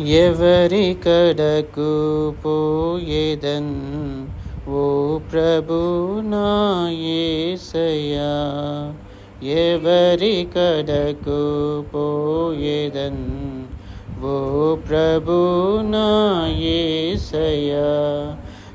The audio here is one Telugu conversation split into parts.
ఎవరి కడకు పోయేదన్? ఓ ప్రభు నాయసయ్య ఎవరి కడకు పోయేదన్? ఓ ప్రభు నాయసయ్యా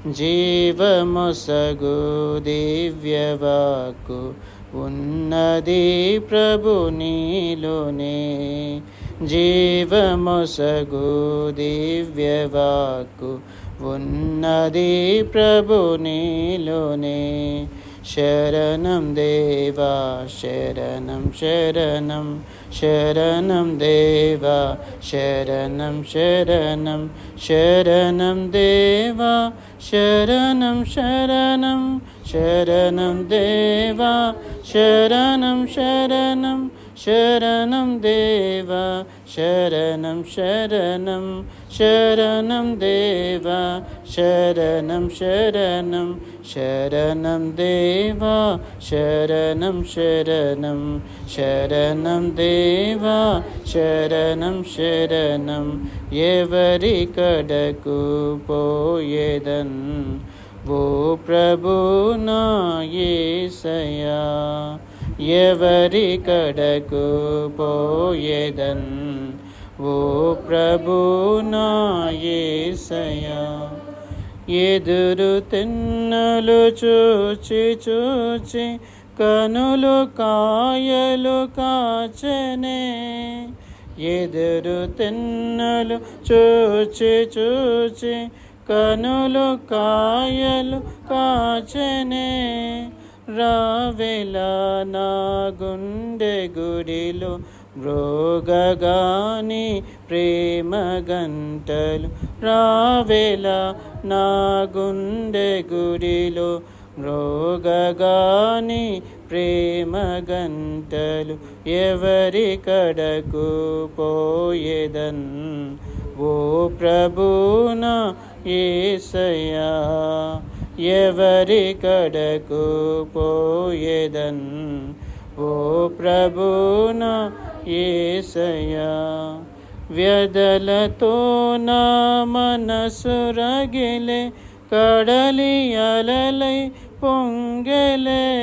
జీవమొసగు దివ్యవాకు ఉన్నది ప్రభు నీలోనే. జీవమొసగు దివ్యవాకు ఉన్నది ప్రభు నీలోనే. శరణం దేవా శరణం శరణం శరణం దేవా శరణం శరణం శరణం దేవా శరణం శరణం ശരണം ദേവ ശരണം ശരണം ശരണം ദേവ ശരണം ശരണം ശരണം ദേവ ശരണം ശരണം ശരണം ദേവ ശരണം ശരണം ശരണം ദേവ ശരണം ശരണം. എവരി കടക്കു പോയതൻ ఓ ప్రభు నా యేసయ్యా ఎవరి కడకు పోయేదన్ ఓ ప్రభు నా యేసయ్యా ఎదురు తిన్నలు చూచి చూచి కనులు కాయలు కాచనే ఎదురు తిన్నలు చూచి చూచి కనులు కాయలు కాచనే రావెలా నా గుండె గుడిలో మృగగాని ప్రేమ గంటలు రావెలా నా గుండె గుడిలో మృగగాని ప్రేమ గంటలు ఎవరి కడకు పోయేదన్? ఓ ప్రభునా ఏసయ్యా ఎవరి కడకు పోయేదన్? ఓ ప్రభునా ఏసయ్యా వ్యదలతో నా మనసు రగిలే కడలి అలలై పొంగలే.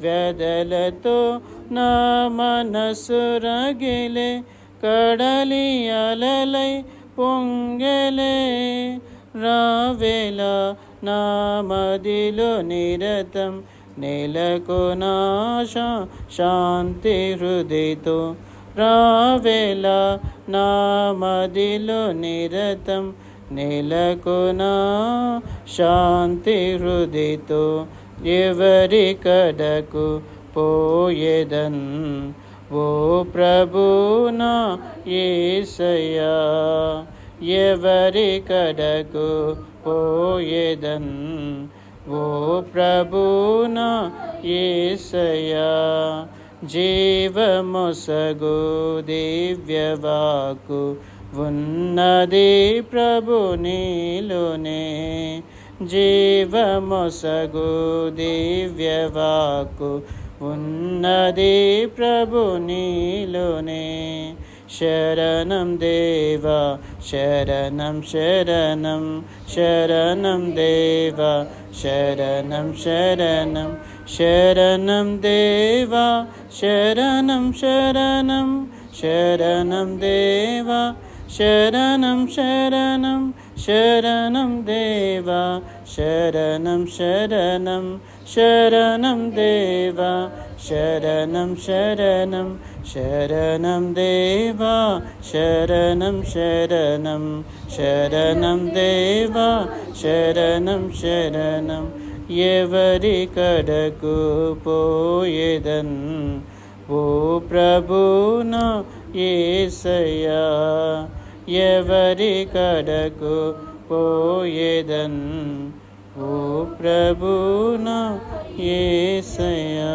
వ్యదలతో నా మనసు రగిలే. కడలి అలలై పొంగలే. రావేలా నా మదిలో నిరతం నెలకు నాశ శాంతి హృదయతో. రావేలా నా మదిలో నిరతం నెలకునా శాంతి హృదితో ఎవరి కడకు పోయేదన్? ఓ ప్రభునా ఏసయ్యా ఎవరి కడకు పోయేదన్? ఓ ప్రభునా ఏసయ్యా జీవమొసగు దివ్యవాకు ఉన్నది ప్రభు నీలోనే. జీవమొసగు దివ్యవాకు ఉన్నది ప్రభు నీలోనే. శరణం దేవా శరణం శరణం శరణం దేవా శరణం శరణం శరణం దేవా శరణం శరణం శరణం దేవా ശരണം ശരണം ശരണം ദേവ. ശരണം ശരണം ശരണം ദേവ. ശരണം ശരണം ശരണം ദേവ. ശരണം ശരണം ശരണം ദേവ. ശരണം ശരണം ఎవరి కడకు పోయేదన్ ఓ ప్రభునా ఏసయ్యా ఎవరి కడకు పోయేదన్? ఓ ప్రభునా ఏసయ్యా.